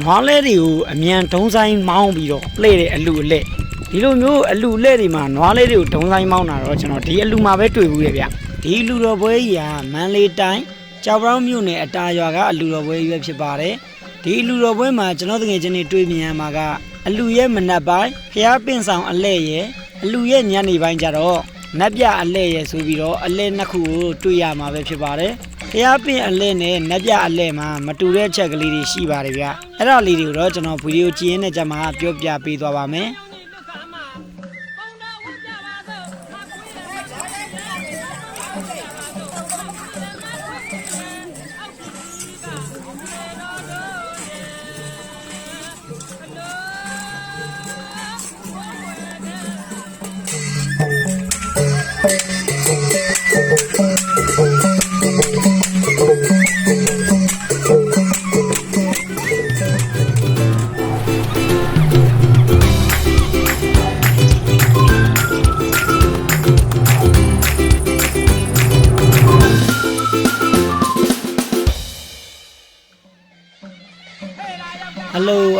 နွားလဲတွေကိုအမြန်ဒုံဆိုင်မောင်းပြီးတော့လှည့်တဲ့အလူအလဲဒီလိုမျိုးအလူလဲတွေမှာနွားလဲတွေကိုဒုံဆိုင်မောင်းတာတော့ကျွန်တော်ဒီအလူမှာပဲတွေ့ဘူးရဲ့ဗျဒီလူတော်ပွဲကြီးကမန်လေးတိုင်းကြောက်ပြောင်းမြို့နယ်အတာရွာကအလူတော်ပွဲကြီးပဲဖြစ်ပါတယ်ဒီအလူတော်ပွဲမှာကျွန်တော်တကယ်ချင်းတွေတွေ့မြင်ရမှာကအလူရဲ့မနက်ပိုင်းဖျားပင့်ဆောင်အလဲရဲ့အလူရဲ့ညနေပိုင်းကျတော့နတ်ပြအလဲရဲ့ဆိုပြီးတော့အလဲနှစ်ခုကိုတွေ့ရမှာပဲဖြစ်ပါတယ် ဖျားပင့်အလဲနဲ့နတ်ပြအလဲမှာမတူတဲ့ချက်ကလေးတွေရှိပါတယ်ဗျအဲ့ဒါလေးတွေကိုတော့ကျွန်တော်ဗီဒီယိုကြည့်ရင်းနဲ့ကြမှာပြောပြပေးသွားပါမယ်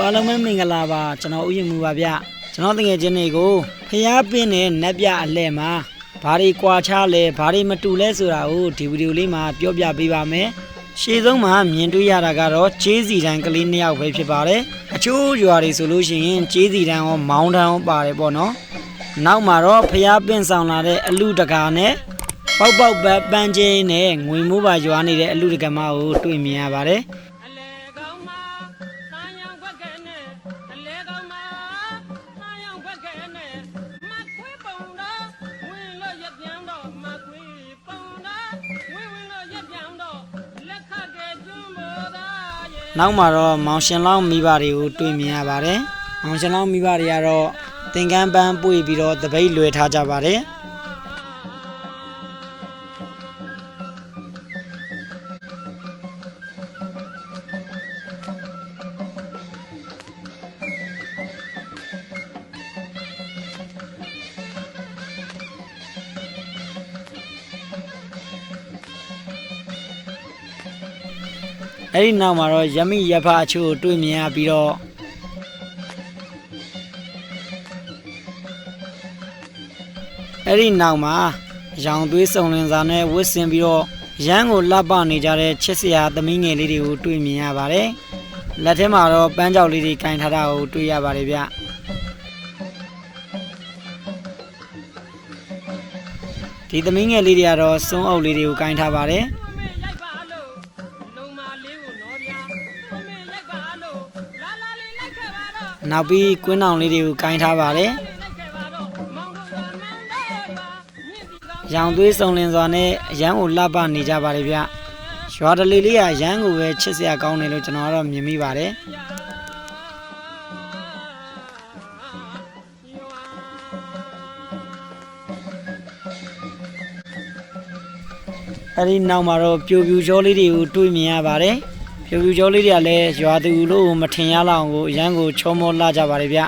အားလုံးပဲမင်္ဂလာပါကျွန်တော်ဥယျာဉ်မူပါဗျကျွန်တော်တကယ်ချင်းတွေကိုဖျားပင်းနဲ့နတ်ပြအလှဲ့မှာဘာတွေကွာခြားလဲဘာတွေမတူလဲဆိုတာကိုဒီဗီဒီယိုလေးမှာပြောပြပေးပါမယ်ရှေ့ဆုံးမှာမြင်တွေ့ရတာကတော့ဂျေးစီတန်ကလေးနှစ်ယောက်ပဲဖြစ်ပါတယ်အချို့ရွာတွေဆိုလို့ရှိရင်ဂျေးစီတန်ရောမောင်းတန်ရောပါတယ်ပေါ့နော်နောက်မှာတော့ဖျားပင်းဆောင်လာတဲ့အလူတကာနဲ့ပေါက်ပေါက်ပဲပန်းချင်းနဲ့ငွေမိုးပါရွာနေတဲ့အလူတကမကိုတွေ့မြင်ရပါတယ် နောက်မှာတော့မောင်ရှင်လောင်းမိဘတွေကိုတွေ့မြင်ရပါတယ်။မောင်ရှင်လောင်းမိဘတွေကတော့သင်္ကန်းပန်းပွေပြီးတော့တပိတ်လွယ်ထားကြပါတယ်။ အဲ့ဒီနောက်မှာတော့ယမိယဖအချို့ကိုတွေ့မြင်ရပြီးတော့အဲ့ဒီနောက်မှာရောင်သွေးစုံလင်စာနဲ့ဝစ်စင်ပြီးတော့ရမ်းကိုလှပနေကြတဲ့ချစ်စရာသမီးငယ်လေးတွေကိုတွေ့မြင်ရပါတယ်လက်ထဲမှာတော့ပန်းကြောက်လေးတွေကင်ထားတာကိုတွေ့ရပါတယ်ဗျဒီသမီးငယ်လေးတွေကတော့စွန်းအုပ်လေးတွေကိုကင်ထားပါတယ် နောက်ပြီးကွင်းအောင်လေးတွေကိုကင်ထားပါတယ်လိုက်ခဲ့ပါတော့မောင်တို့ကမန်တော့ပါမြင့်ဒီကောင်းရောင်သွေးစုံလင်စွာနဲ့အရန်ကိုလှပနေကြပါတယ်ဗျရွာတလီလေးကရန်ကိုပဲချစ်စရာကောင်းတယ်လို့ကျွန်တော်ကတော့မြင်မိပါတယ်အဲ့ဒီနောက်မှာတော့ပြိုပြူကြောလေးတွေကိုတွေ့မြင်ရပါတယ် ပြိုပြူကြောလေးတွေကလည်းရွာသူလို့မထင်ရလောက်အောင်ကိုအရန်ကိုချောမောလှကြပါတယ်ဗျ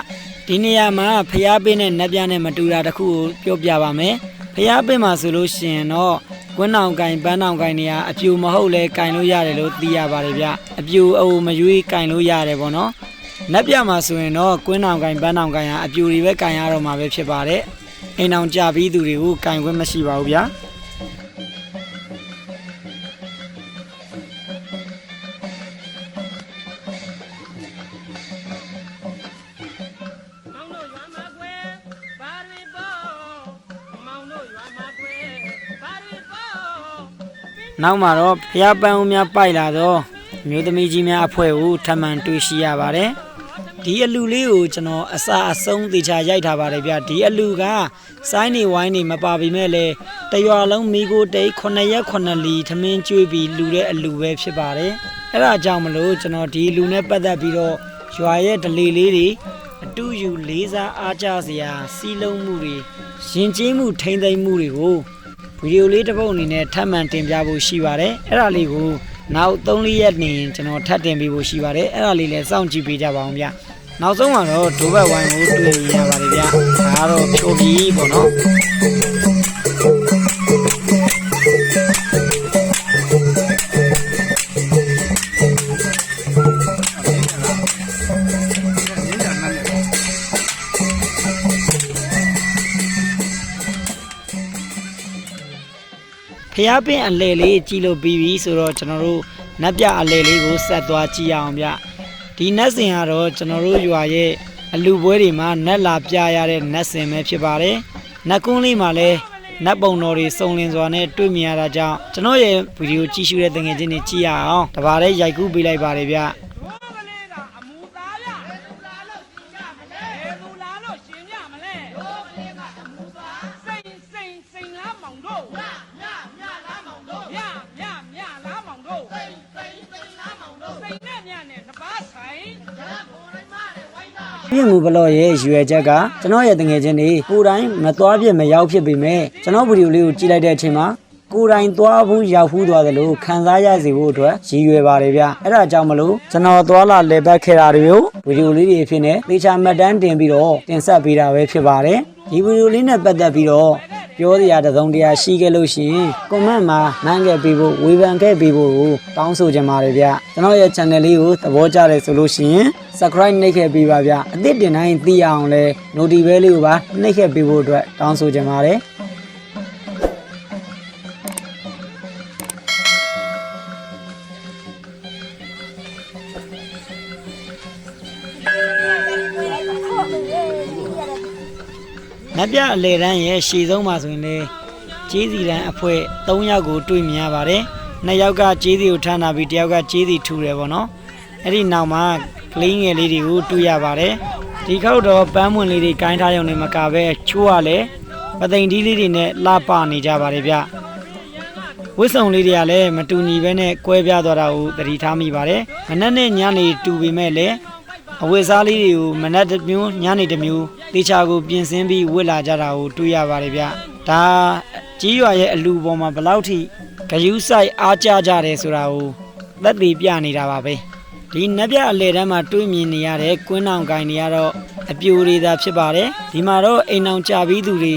ဒီနေရာမှာဖျားပင်းနဲ့နတ်ပြားနဲ့မတူတာတစ်ခုကိုပြောပြပါမယ်ဖျားပင်းမှာဆိုလို့ရှိရင်တော့ကွန်းအောင်ကင်ပန်းအောင်ကင်တွေကအပြူမဟုတ်လဲကင်လို့ရတယ်လို့သိရပါတယ်ဗျအပြူအအုံမရွေးကင်လို့ရတယ်ပေါ့နော်နတ်ပြမှာဆိုရင်တော့ကွင်းအောင်ကင်ပန်းအောင်ကင်ဟာအပြူတွေပဲကင်ရတော့မှာပဲဖြစ်ပါတယ်အိမ်အောင်ကြပြီးသူတွေကိုကင်ခွင့်မရှိပါဘူးဗျာ နောက်မှာတော့ဖျားပန်းဦးများပိုက်လာတော့မျိုးသမီးကြီးများအဖွဲ့ကိုထပ်မံတွေ့ရှိရပါတယ်ဒီအလူလေးကိုကျွန်တော်အစာအဆုံးသေချာရိုက်ထားပါတယ်ဗျဒီအလူကစိုင်းနေဝိုင်းနေမပါပေမဲ့လည်းတရွာလုံးမိကိုတိတ်9ရက်9လီထမင်းကျွေးပြီးလူတဲ့အလူပဲဖြစ်ပါတယ်အဲ့ဒါကြောင့်မလို့ကျွန်တော်ဒီလူနဲ့ပတ်သက်ပြီးတော့ရွာရဲ့ဒလေလေးတွေအတူယူလေးစားအားကြစရာစီးလုံးမှုတွေရင်ကျေးမှုထိမ့်သိမ်းမှုတွေကို ဗီဒီယိုလေးတစ်ပုဒ်အနေနဲ့ထပ်မံတင်ပြဖို့ရှိပါတယ်အဲ့ဒါလေးကိုနောက်3-4ရက်နေရင်ကျွန်တော်ထပ်တင်ပေးဖို့ရှိပါတယ်အဲ့ဒါလေးလည်းစောင့်ကြည့်ပေးကြပါအောင်ဗျနောက်ဆုံးမှာတော့ဒိုဘက်ဝိုင်းကိုတွေ့ရရပါတယ်ဗျဒါကတော့ဖြိုပြီးပေါ့နော် ဖျားပင်အလဲလေးကြည့်လို့ပြီးပြီဆိုတော့ကျွန်တော်တို့နတ်ပြအလဲလေးကိုဆက်သွားကြည့်ရအောင်ဗျဒီနတ်စင်ကတော့ကျွန်တော်တို့ရွာရဲ့အလူပွဲတွေမှာနတ်လာပြရတဲ့နတ်စင်ပဲဖြစ်ပါတယ်နတ်ကွန်းလေးမှာလည်းနတ်ပုံတော်တွေစုံလင်စွာနဲ့တွေ့မြင်ရတာကြောင့်ကျွန်တော်ရဲ့ဗီဒီယိုကြည့်ရှုတဲ့တငယ်ချင်းတွေကြည့်ရအောင်တပါးလေးရိုက်ကူးပေးလိုက်ပါတယ်ဗျ ပြင့်ငူဘလော့ရဲ့ရွယ်ချက်ကကျွန်တော်ရဲ့တငယ်ချင်းတွေကိုယ်တိုင်မသွားပြစ်မရောက်ဖြစ်ပေမဲ့ကျွန်တော်ဗီဒီယိုလေးကိုကြည့်လိုက်တဲ့အချိန်မှာကိုယ်တိုင်သွားဘူးရောက်ဖူးသွားသလိုခံစားရစေဖို့အတွက်ရည်ရွယ်ပါတယ်ဗျအဲ့ဒါကြောင့်မလို့ကျွန်တော်သွားလာလေပတ်ခဲ့တာတွေကိုဗီဒီယိုလေးတွေအဖြစ်နဲ့သေချာမှတ်တမ်းတင်ပြီးတော့တင်ဆက်ပေးတာပဲဖြစ်ပါတယ်ဒီဗီဒီယိုလေးနဲ့ပတ်သက်ပြီးတော့ ပြောစရာတစ်စုံတစ်ရာရှိခဲ့လို့ရှိရင် comment မှာမှန်းခဲ့ပေးဖို့ဝေဖန်ခဲ့ပေးဖို့ကိုတောင်းဆိုချင်ပါတယ်ဗျကျွန်တော်ရဲ့ channel လေးကိုသဘောကျတယ်ဆိုလို့ရှိရင် subscribe နှိပ်ခဲ့ပေးပါဗျအသစ်တင်တိုင်းသိအောင်လဲ notification လေးကိုပါနှိပ်ခဲ့ပေးဖို့အတွက်တောင်းဆိုချင်ပါတယ် နတ်ပြအလေတန်းရဲ့ရှည်ဆုံးမှာဆိုရင်လေကျေးစီတန်းအဖွဲ3ယောက်ကိုတွေ့မြင်ရပါတယ်။နှစ်ယောက်ကကျေးစီကိုထမ်းတာပြီးတစ်ယောက်ကကျေးစီထူတယ်ပေါ့နော်။အဲ့ဒီနောက်မှာကလေးငယ်လေးတွေကိုတွေ့ရပါတယ်။ဒီခေတ်တော့ပန်းမွန်လေးတွေကိုင်းထားရုံနဲ့မကပဲချိုးရလဲပသိမ်ဒီလေးတွေနဲ့လှပနေကြပါတယ်ဗျ။ဝစ်စုံလေးတွေကလည်းမတူညီပဲနဲ့ကွဲပြားသွားတာကိုသတိထားမိပါတယ်။မနက်နဲ့ညနေတူပေမဲ့လည်း အဝတ်စားလေးတွေကိုမနက်တစ်မျိုးညနေတစ်မျိုးတေချာကိုပြင်ဆင်ပြီးဝတ်လာကြတာကိုတွေ့ရပါတယ်ဗျ။ဒါကြီးရွာရဲ့အလူပေါ်မှာဘယ်လောက်ထိဂယုစိုက်အားကြကြတယ်ဆိုတာကိုသက်သေပြနေတာပါပဲ။ဒီနက်ပြအလဲတန်းမှာတွေ့မြင်နေရတဲ့ကွင်းအောင်ကိုင်တွေကတော့အပြိုတွေသာဖြစ်ပါတယ်။ဒီမှာတော့အိမ်အောင်ကြပြီးသူတွေ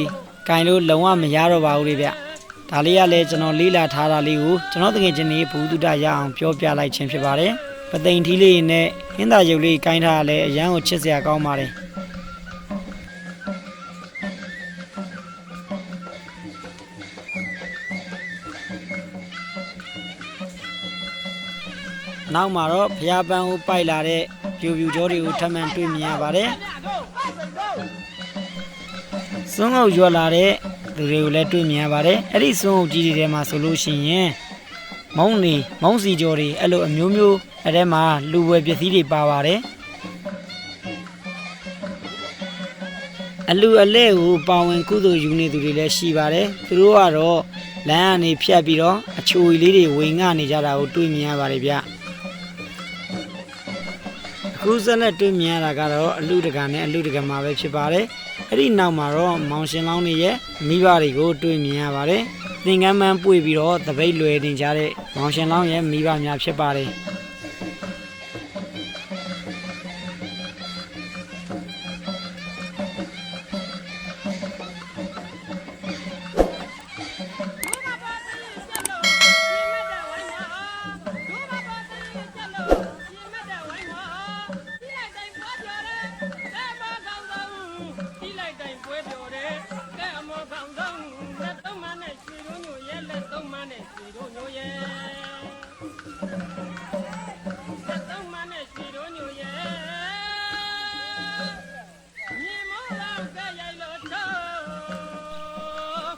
ကင်လို့လုံးဝမရတော့ပါဘူးလေဗျ။ဒါလေးကလည်းကျွန်တော်လေးလာထားတာလေးကိုကျွန်တော်တကယ်ချင်းနေဘူးတုဒရအောင်ပြောပြလိုက်ခြင်းဖြစ်ပါတယ်။ ပသိမ်ထီးလေးနဲ့ဟင်းသာရုပ်လေးကိုင်းထားရလဲအရန်ကိုချစ်စရာကောင်းပါတယ်။နောက်မှာတော့ဖျားပန်းကိုပိုက်လာတဲ့ပြူပြူကြောတွေကိုထပ်မံတွေ့မြင်ရပါတယ်။စွန်းငုတ်ရွက်လာတဲ့လူတွေကိုလည်းတွေ့မြင်ရပါတယ်။အဲ့ဒီစွန်းငုတ်ကြီးတွေထဲမှာဆိုလို့ရှိရင်မုံနေမုံစီကြောတွေအဲ့လိုအမျိုးမျိုး အဲ့ထဲမှာလူဝယ်ပစ္စည်းတွေပါပါတယ်။အလူအလဲကိုပါဝင်ကုသိုလ်ယူနေသူတွေလည်းရှိပါတယ်။သူတို့ကတော့လမ်းကနေဖြတ်ပြီးတော့အချိုကြီးလေးတွေဝင်ငှနေကြတာကိုတွေ့မြင်ရပါတယ်ဗျ။အခုစက်နဲ့တွေ့မြင်ရတာကတော့အလူတကာနဲ့အလူတကာမှာပဲဖြစ်ပါတယ်။အဲ့ဒီနောက်မှာတော့မောင်ရှင်လောင်းတွေရဲ့မိဘတွေကိုတွေ့မြင်ရပါတယ်။သင်္ကန်းမန်းပွေပြီးတော့တပိတ်လွယ်တင်ကြတဲ့မောင်ရှင်လောင်းရဲ့မိဘများဖြစ်ပါတယ်။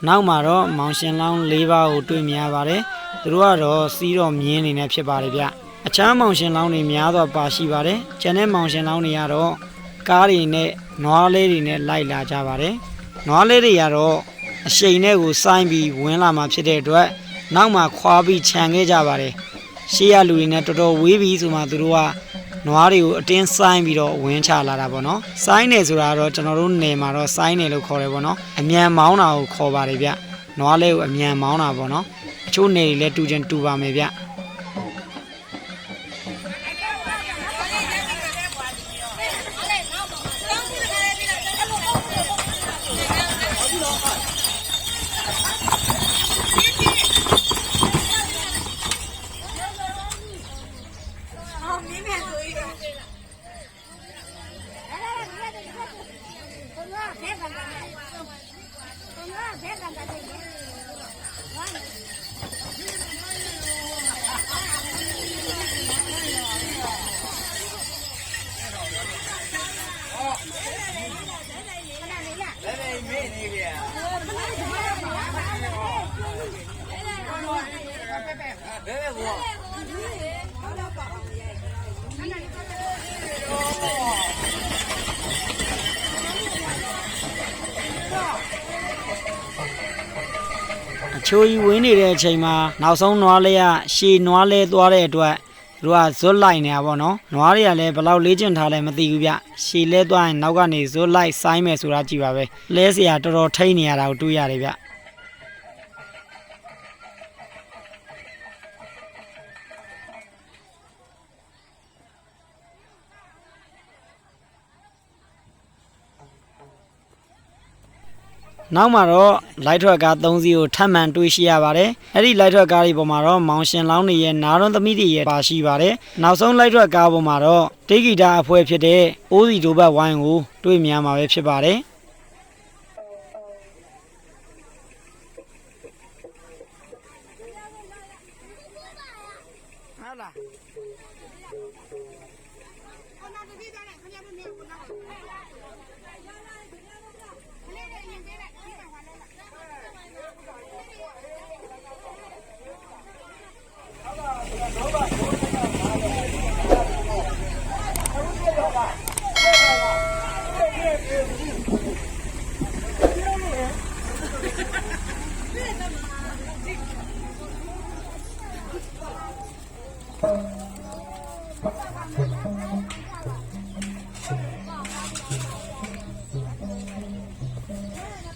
နောက်မှာတော့မောင်ရှင်လောင်း၄ပါးကိုတွေ့မြင်ရပါတယ်။သူတို့ကတော့စီးတော့မြင်းနေနေဖြစ်ပါတယ်ဗျ။အခြားမောင်ရှင်လောင်းတွေများတော့ပါရှိပါတယ်။ကျန်တဲ့မောင်ရှင်လောင်းတွေကတော့ကားတွေနဲ့နွားလေးတွေနဲ့လိုက်လာကြပါတယ်။နွားလေးတွေကတော့အရှိန်နဲ့ကိုစိုင်းပြီးဝင်လာမှဖြစ်တဲ့အတွက်နောက်မှခွာပြီးခြံခဲ့ကြပါတယ်။ရှေ့ရလူတွေနဲ့တော်တော်ဝေးပြီးဆိုမှသူတို့က နွားတွေကိုအတင်းစိုင်းပြီးတော့ဝင်းချလာတာပေါ့နော်။စိုင်းနေဆိုတာကတော့ကျွန်တော်တို့နယ်မှာတော့စိုင်းနေလို့ခေါ်တယ်ပေါ့နော်။အမြန်မောင်းတာကိုခေါ်ပါတယ်ဗျ။နွားလေးကိုအမြန်မောင်းတာပေါ့နော်။အချို့နယ်တွေလည်းတူချင်တူပါမယ်ဗျ။ ချိုးကြီးဝင်းနေတဲ့အချိန်မှာနောက်ဆုံးနွားလေးကရှည်နွားလဲသွားတဲ့အတွက်သူတို့ကဇွတ်လိုက်နေတာပေါ့နော်နွားတွေကလည်းဘယ်လောက်လေးကျင်ထားလဲမသိဘူးဗျရှည်လဲသွားရင်နောက်ကနေဇွတ်လိုက်ဆိုင်းမယ်ဆိုတာကြည့်ပါပဲလဲเสียတော်တော်ထိနေရတာကိုတွေ့ရတယ်ဗျ နောက်မှာတော့ light truck ကား၃စီးကိုထပ်မံတွေ့ရှိရပါတယ်အဲ့ဒီ light truck ကားတွေပေါ်မှာတော့မောင်ရှင်လောင်းတွေရဲ့နားတော်သမီးတွေရဲ့ပါရှိပါတယ်နောက်ဆုံး light truck ကားပေါ်မှာတော့တေဂီတာအဖွဲ့ဖြစ်တဲ့အိုးစီဒိုဘတ်ဝိုင်းကိုတွေ့မြင်မှာပဲဖြစ်ပါတယ် Go, go.